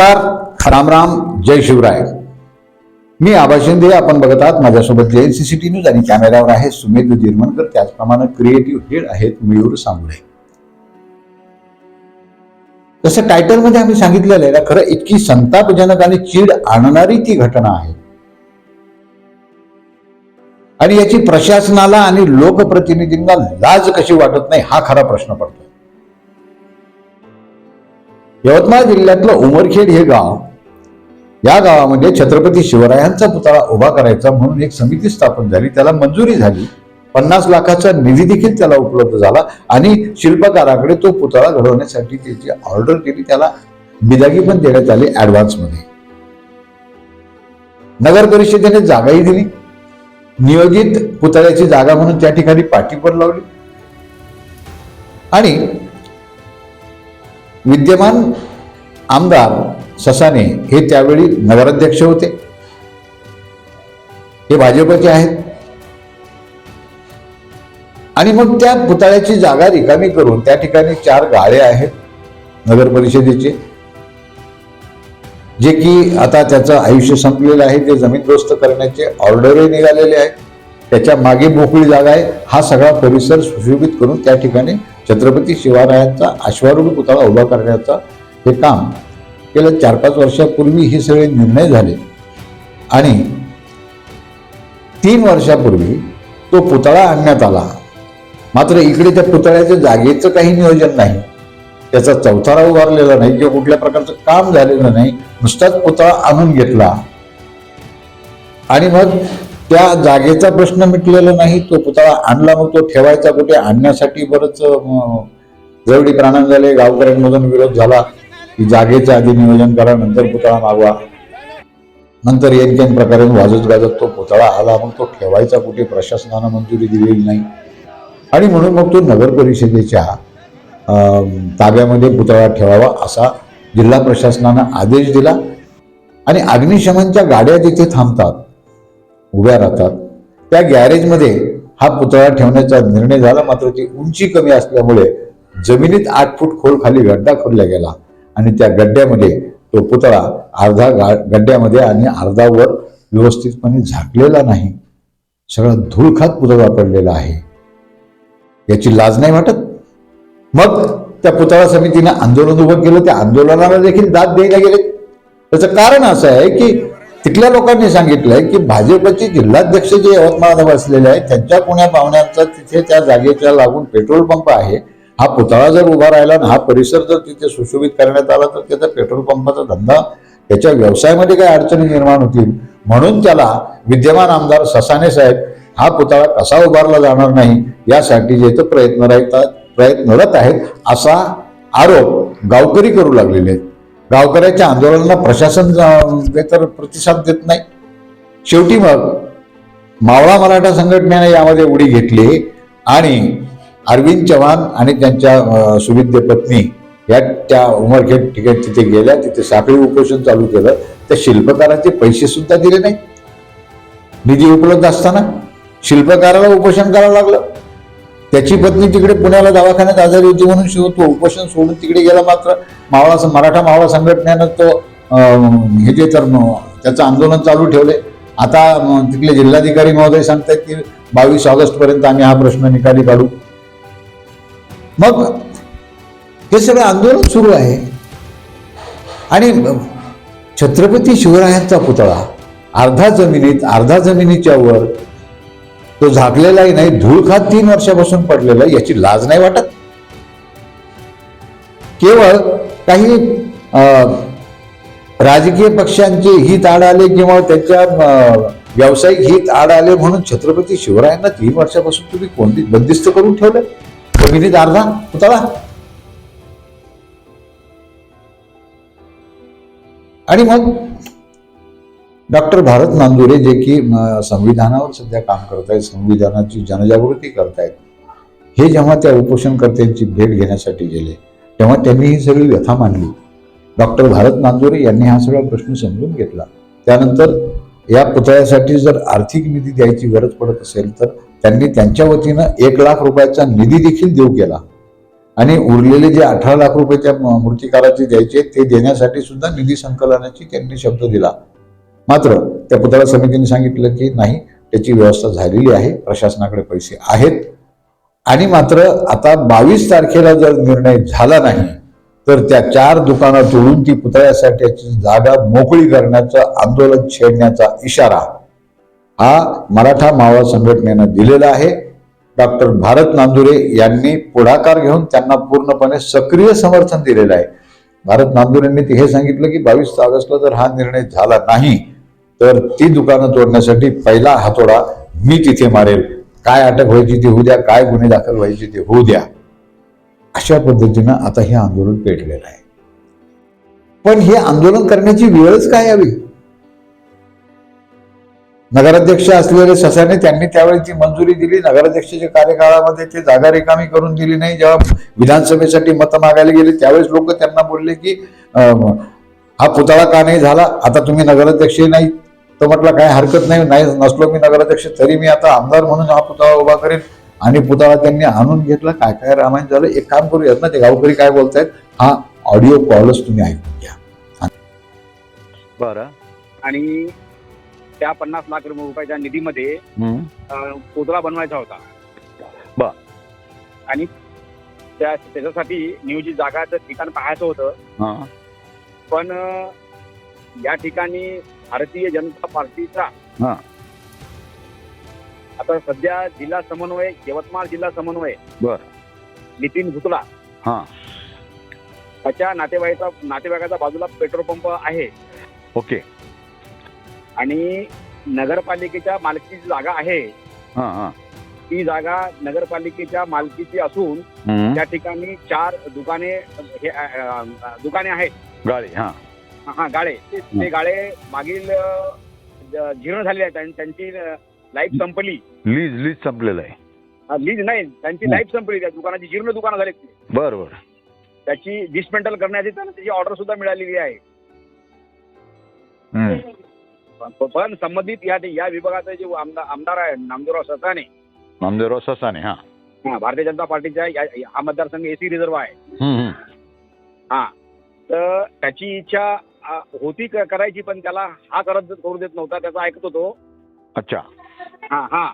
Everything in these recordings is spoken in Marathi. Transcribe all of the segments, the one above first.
नमस्कार राम राम जय शिवराय. मी आबा शिंदे आपण बघत आहात माझ्यासोबत जे सी सी टी न्यूज आणि कॅमेऱ्यावर आहे सुमेध जिरमनकर त्याचप्रमाणे क्रिएटिव्ह हेड आहेत मयूर सांगुळे जसं टायटलमध्ये आम्ही सांगितलेलं आहे ना खरं इतकी संतापजनक आणि चीड आणणारी ती घटना आहे. आणि याची प्रशासनाला आणि लोकप्रतिनिधींना लाज कशी वाटत नाही हा खरा प्रश्न पडतो यवतमाळ जिल्ह्यातलं उमरखेड हे गाव या गावामध्ये छत्रपती शिवरायांचा पुतळा उभा करायचा म्हणून एक समिती स्थापन झाली. त्याला मंजुरी झाली. पन्नास लाखाचा निधी देखील त्याला उपलब्ध झाला आणि शिल्पकाराकडे तो पुतळा घडवण्यासाठी त्याची ऑर्डर केली. त्याला बिदागी पण देण्यात आली ऍडव्हान्समध्ये नगर परिषदेने जागाही दिली. नियोजित पुतळ्याची जागा म्हणून त्या ठिकाणी पाठी पण लावली. आणि विद्यमान आमदार ससाने हे त्यावेळी नगराध्यक्ष होते. हे भाजपचे आहेत. आणि मग त्या पुतळ्याची जागा रिकामी करून त्या ठिकाणी चार गाळे आहेत नगर परिषदेचे. जे की आता त्याचं आयुष्य संपलेलं आहे ते जमीनदोस्त करण्याचे ऑर्डरही निघालेले आहेत. त्याच्यामागे मोकळी जागा आहे. हा सगळा परिसर सुशोभित करून त्या ठिकाणी छत्रपती शिवरायांचा अश्वारूढ पुतळा उभा करण्याचा हे काम गेल्या चार पाच वर्षापूर्वी हे सगळे निर्णय झाले. आणि तीन वर्षापूर्वी तो पुतळा आणण्यात आला. मात्र इकडे त्या पुतळ्याच्या जागेचं काही नियोजन नाही. त्याचा चौथारा उभारलेला नाही किंवा कुठल्या प्रकारचं काम झालेलं नाही. नुसताच पुतळा आणून घेतला. आणि मग त्या जागेचा प्रश्न मिटलेला नाही तो पुतळा आणला मग तो ठेवायचा कुठे? आणण्यासाठी बरंच जेवढी जवळी झाले गावकऱ्यांमधून विरोध झाला की जागेचं आधी नियोजन करा नंतर पुतळा मागवा. नंतर येनकेन प्रकारे वाजत गाजत तो पुतळा आला मग तो ठेवायचा कुठे? प्रशासनानं मंजुरी दिलेली नाही. आणि म्हणून मग तो नगर परिषदेच्या ताब्यामध्ये पुतळा ठेवावा असा जिल्हा प्रशासनानं आदेश दिला. आणि अग्निशमनच्या गाड्या तिथे थांबतात उभ्या राहतात. त्या गॅरेजमध्ये हा पुतळा ठेवण्याचा निर्णय झाला मात्र ती उंची कमी असल्यामुळे जमिनीत आठ फूट खोल खाली गड्डा खोदला गेला आणि त्या गड्ड्यामध्ये तो पुतळा अर्धा गड्ड्यामध्ये आणि अर्धा वर व्यवस्थितपणे झाकलेला नाही. सगळा धूळखात पुतळा पडलेला आहे. याची लाज नाही वाटत? मग त्या पुतळा समितीने आंदोलन उभं केलं. त्या आंदोलनाला देखील दाद द्यायला गेले. त्याचं कारण असं आहे की तिथल्या लोकांनी सांगितलंय की भाजपचे जिल्हाध्यक्ष जे यवतमाळ बसलेले आहेत त्यांच्या पुण्या पाहुण्यांचा तिथे त्या जागेच्या लागून पेट्रोल पंप आहे. हा पुतळा जर उभा राहिला आणि हा परिसर जर तिथे सुशोभित करण्यात आला तर त्याचा पेट्रोल पंपाचा धंदा त्याच्या व्यवसायामध्ये काही अडचणी निर्माण होतील. म्हणून त्याला विद्यमान आमदार ससाने साहेब हा पुतळा कसा उभारला जाणार नाही यासाठी जे तर प्रयत्न राहतात प्रयत्नरत आहेत असा आरोप गावकरी करू लागलेले आहेत. गावकऱ्याच्या आंदोलनाला प्रशासन तर प्रतिसाद देत नाही. शेवटी मग मावळा मराठा संघटनेने यामध्ये उडी घेतली आणि अरविंद चव्हाण आणि त्यांच्या सुविद्य पत्नी या त्या उमरखेड ठिकाणी तिथे गेल्या तिथे साखळी उपोषण चालू केलं. त्या शिल्पकाराचे पैसे सुद्धा दिले नाही. निधी उपलब्ध असताना शिल्पकाराला उपोषण करावं लागलं. त्याची पत्नी तिकडे पुण्याला दवाखान्यात आजारी होती म्हणून शिव तो उपोषण सोडून तिकडे गेला मात्र मावळा मराठा मावळा संघटनेनं तो हे जे तर त्याचं आंदोलन चालू ठेवले. आता तिथले जिल्हाधिकारी महोदय सांगतात की बावीस ऑगस्ट पर्यंत आम्ही हा प्रश्न निकाली काढू. मग हे सगळं आंदोलन सुरू आहे. आणि छत्रपती शिवरायांचा पुतळा अर्धा जमिनीत अर्धा जमिनीच्या वर तो झाकलेलाही नाही धूळ खात तीन वर्षापासून पडलेला याची लाज नाही वाटत? केवळ काही अं, राजकीय पक्षांचे हित आड आले किंवा त्यांच्या व्यावसायिक हित आड आले म्हणून छत्रपती शिवरायांना तीन वर्षापासून तुम्ही कोणती बंदिस्त करून ठेवलं? जमिनीत अर्धा पुतळा? आणि मग डॉक्टर भारत नांदुरे जे की संविधानावर सध्या काम करत आहेत संविधानाची जनजागृती करतायत हे जेव्हा त्या उपोषणकर्त्यांची भेट घेण्यासाठी गेले तेव्हा त्यांनी ही सगळी व्यथा मांडली. डॉक्टर भारत नांदुरे यांनी हा सगळा प्रश्न समजून घेतला. त्यानंतर या पुतळ्यासाठी जर आर्थिक निधी द्यायची गरज पडत असेल तर त्यांनी त्यांच्या वतीनं एक लाख रुपयाचा निधी देखील देऊ केला. आणि उरलेले जे अठरा लाख रुपये त्या मूर्तिकाराचे द्यायचे ते देण्यासाठी सुद्धा निधी संकलनाची त्यांनी शब्द दिला. मात्र त्या पुतळा समितीने सांगितलं की नाही त्याची व्यवस्था झालेली आहे प्रशासनाकडे पैसे आहेत. आणि मात्र आता बावीस तारखेला जर निर्णय झाला नाही तर त्या चार दुकानं तोडून ती पुतळ्यासाठीची जागा मोकळी करण्याचं आंदोलन छेडण्याचा इशारा हा मराठा मावळा संघटनेनं दिलेला आहे. डॉक्टर भारत नांदुरे यांनी पुढाकार घेऊन त्यांना पूर्णपणे सक्रिय समर्थन दिलेलं आहे. भारत नांदुरेंनी हे सांगितलं की बावीस ऑगस्टला जर हा निर्णय झाला नाही तर ती दुकानं तोडण्यासाठी पहिला हातोडा मी तिथे मारेल. काय अटक व्हायची ती होऊ द्या काय गुन्हे दाखल व्हायचे ते होऊ द्या. अशा पद्धतीनं आता हे आंदोलन पेटलेलं आहे. पण हे आंदोलन करण्याची वेळच काय यावी? नगराध्यक्ष असलेले ससाने त्यांनी त्यावेळी ती मंजुरी दिली. नगराध्यक्षाच्या कार्यकाळामध्ये ते जागा रिकामी करून दिली नाही. जेव्हा विधानसभेसाठी मतं मागायला गेले त्यावेळेस लोक त्यांना बोलले की हा पुतळा का नाही झाला? आता तुम्ही नगराध्यक्षही नाही. तर म्हटलं काय हरकत नाही नाही नसलो मी नगराध्यक्ष तरी मी आता आमदार म्हणून हा पुतळा उभा करेन. आणि पुतळा त्यांनी आणून घेतला. काय काय रामायण झालं? एक काम करूयात ना ते गावकरी काय बोलतायत हा ऑडिओ कॉलच तुम्ही ऐकून घ्या. बरं. आणि त्या पन्नास लाख रुपयाच्या निधीमध्ये पुतळा बनवायचा होता. बर. आणि त्या त्याच्यासाठी नियोजित जागाचं ठिकाण पाहायचं होतं. हा. पण या ठिकाणी भारतीय जनता पार्टीचा हा. आता सध्या जिल्हा समन्वय यवतमाळ जिल्हा समन्वय बर. नितीन भुतला हा. त्याच्या नातेवाईचा नातेवाईकाचा बाजूला पेट्रोल पंप आहे ओके आणि नगरपालिकेच्या मालकीची जागा आहे हा हा ती जागा नगरपालिकेच्या मालकीची असून हम्म. त्या ठिकाणी चार दुकाने हे अ, अ, दुकाने आहेत गाडी हा हा गाळे. ते- ते गाळे मागील अ, ज- जीर्ण झालेले आहेत आणि त्यांची लाईफ संपली. लीज लीज संपलेलं आहे. लीज नाही त्यांची. लाईफ संपली. त्या दुकानाची जीर्ण दुकानं झाली बरं बरं. त्याची डिस्मेंटल करण्याची त्यांना त्याची ऑर्डर सुद्धा मिळालेली आहे. हम्म. पण- पण संबंधित या या विभागाचे जे आमदार आमदार आहे नामदेवराव ससाने. नामदेवराव ससाने हा. हा भारतीय जनता पार्टीचा या- या- हा मतदारसंघ एसी रिझर्व आहे. हम्म, हम्म. हा तर त्याची इच्छा होती करायची पण त्याला हा करत करू देत नव्हता त्याचा ऐकत होतो. अच्छा. हा हा.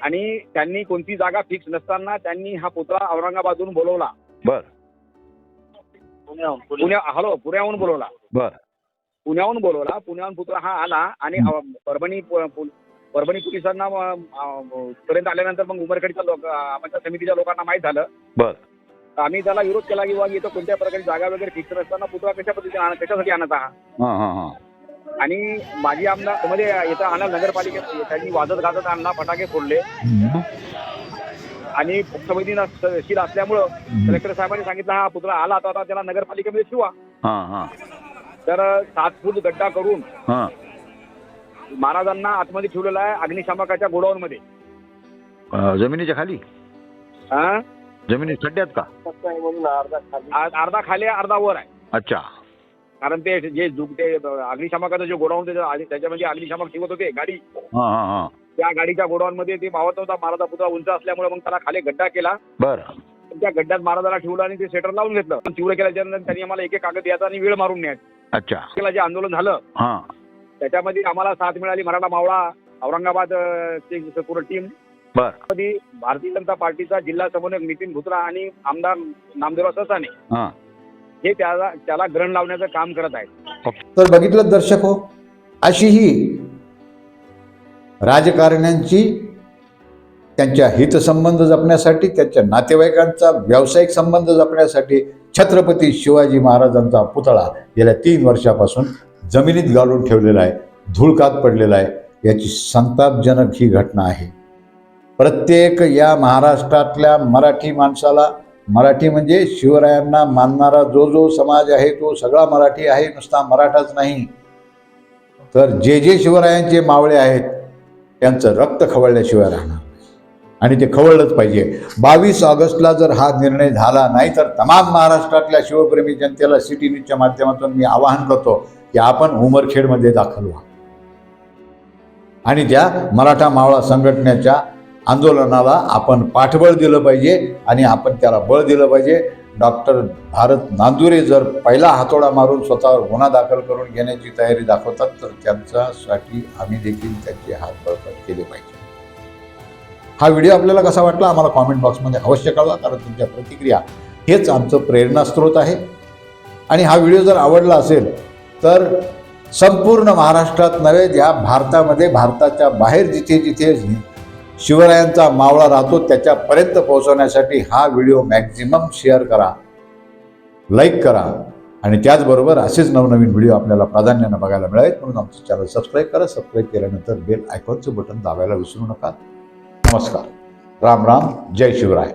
आणि त्यांनी कोणती जागा फिक्स नसताना त्यांनी हा पुतळा औरंगाबादहून बोलवला. बर. पुण्या हॅलो पुण्याहून बोलवला. बर. पुण्याहून बोलवला पुण्याहून पुतळा हा आला आणि परभणी परभणी पोलिसांना पर्यंत आल्यानंतर मग उमरखेडच्या लोक आमच्या समितीच्या लोकांना माहीत झालं. बर. आम्ही त्याला विरोध केला की बाबा इथं कोणत्या प्रकारे जागा वगैरे फिक्स नसताना पुतळा कशा पद्धतीने आण- कशासाठी आणायचा हा हा हा हा. आणि माजी आमदारमध्ये इथं आणला नगरपालिकेत त्यांनी वाजत गाजत आणला फटाके फोडले. आणि समितीनं शील असल्यामुळं कलेक्टर साहेबांनी सांगितलं हा पुतळा आला आता त्याला नगरपालिकेमध्ये शिवा तर सात फूट गड्डा करून महाराजांना आतमध्ये ठेवलेला आहे अग्निशामकाच्या गोडाऊन मध्ये जमिनीच्या खाली? हा? जमिनी खड्ड्यात का? आ- अर्धा खाली आहे, अर्धा वर आहे. अच्छा. कारण ते जे जुग ते अग्निशामकाचं जे गोडाऊन त्याच्या त्याच्यामध्ये अग्निशामक ठेवत होते गाडी. हा हा हा. त्या गाडीच्या गोडाऊन मध्ये ते मावत नव्हता महाराजा पुतळा उंच असल्यामुळे मग त्याला खाली गड्डा केला. बर. त्या गड्ड्यात महाराजाला ठेवलं आणि ते सेटर लावून घेतलं. पण तीव्र केल्याच्यानंतर त्यांनी आम्हाला एक एक कागद द्यायचा आणि वेळ मारून न्यायचा. अच्छा. केला जे आंदोलन झालं हा. त्याच्यामध्ये आम्हाला साथ मिळाली मराठा मावळा औरंगाबाद अ, ची पूर्ण टीम बर. मध्ये भारतीय जनता पार्टीचा जिल्हा समन्वयक नितीन भुत्रा आणि आमदार नामदेवराव ससाने हा. हे त्याला त्याला ग्रहण लावण्याचं काम करत आहेत. तर बघितलं दर्शक हो अशी ही राजकारण्यांची त्यांच्या हितसंबंध जपण्यासाठी त्यांच्या नातेवाईकांचा व्यावसायिक संबंध जपण्यासाठी छत्रपती शिवाजी महाराजांचा पुतळा गेल्या तीन वर्षापासून जमिनीत घालून ठेवलेला आहे धुळकात पडलेला आहे. याची संतापजनक ही घटना आहे. प्रत्येक या महाराष्ट्रातल्या मराठी माणसाला मराठी म्हणजे शिवरायांना मानणारा जो जो समाज आहे तो सगळा मराठी आहे नुसता मराठाच नाही. तर जे जे शिवरायांचे मावळे आहेत त्यांचं रक्त खवळल्याशिवाय राहणार आणि ते खवळलंच पाहिजे. बावीस ऑगस्टला जर हा निर्णय झाला नाही तर तमाम महाराष्ट्रातल्या शिवप्रेमी जनतेला सिटी न्यूजच्या माध्यमातून मी आवाहन करतो की आपण उमरखेडमध्ये दाखल व्हा. आणि त्या मराठा मावळा संघटनेच्या आंदोलनाला आपण पाठबळ दिलं पाहिजे आणि आपण त्याला बळ दिलं पाहिजे. डॉक्टर भारत नांदुरे जर पहिला हातोडा मारून स्वतःवर गुन्हा दाखल करून घेण्याची तयारी दाखवतात तर त्यांच्यासाठी आम्ही देखील त्यांचे हात बळकट केले पाहिजे. हा व्हिडिओ आपल्याला कसा वाटला आम्हाला कॉमेंट बॉक्समध्ये अवश्य कळवा कारण तुमच्या प्रतिक्रिया हेच आमचं प्रेरणास्त्रोत आहे. आणि हा व्हिडिओ जर आवडला असेल तर संपूर्ण महाराष्ट्रात नव्हे ज्या भारतामध्ये भारताच्या बाहेर जिथे जिथे शिवरायांचा मावळा राहतो त्याच्यापर्यंत पोहोचवण्यासाठी हा व्हिडिओ मॅक्झिमम शेअर करा लाईक करा आणि त्याचबरोबर असेच नवनवीन व्हिडिओ आपल्याला प्राधान्यानं बघायला मिळावेत म्हणून आमचं चॅनल सबस्क्राईब करा सबस्क्राईब केल्यानंतर बेल आयकॉनचं बटन दाबायला विसरू नका. नमस्कार. राम राम. जय शिवराय.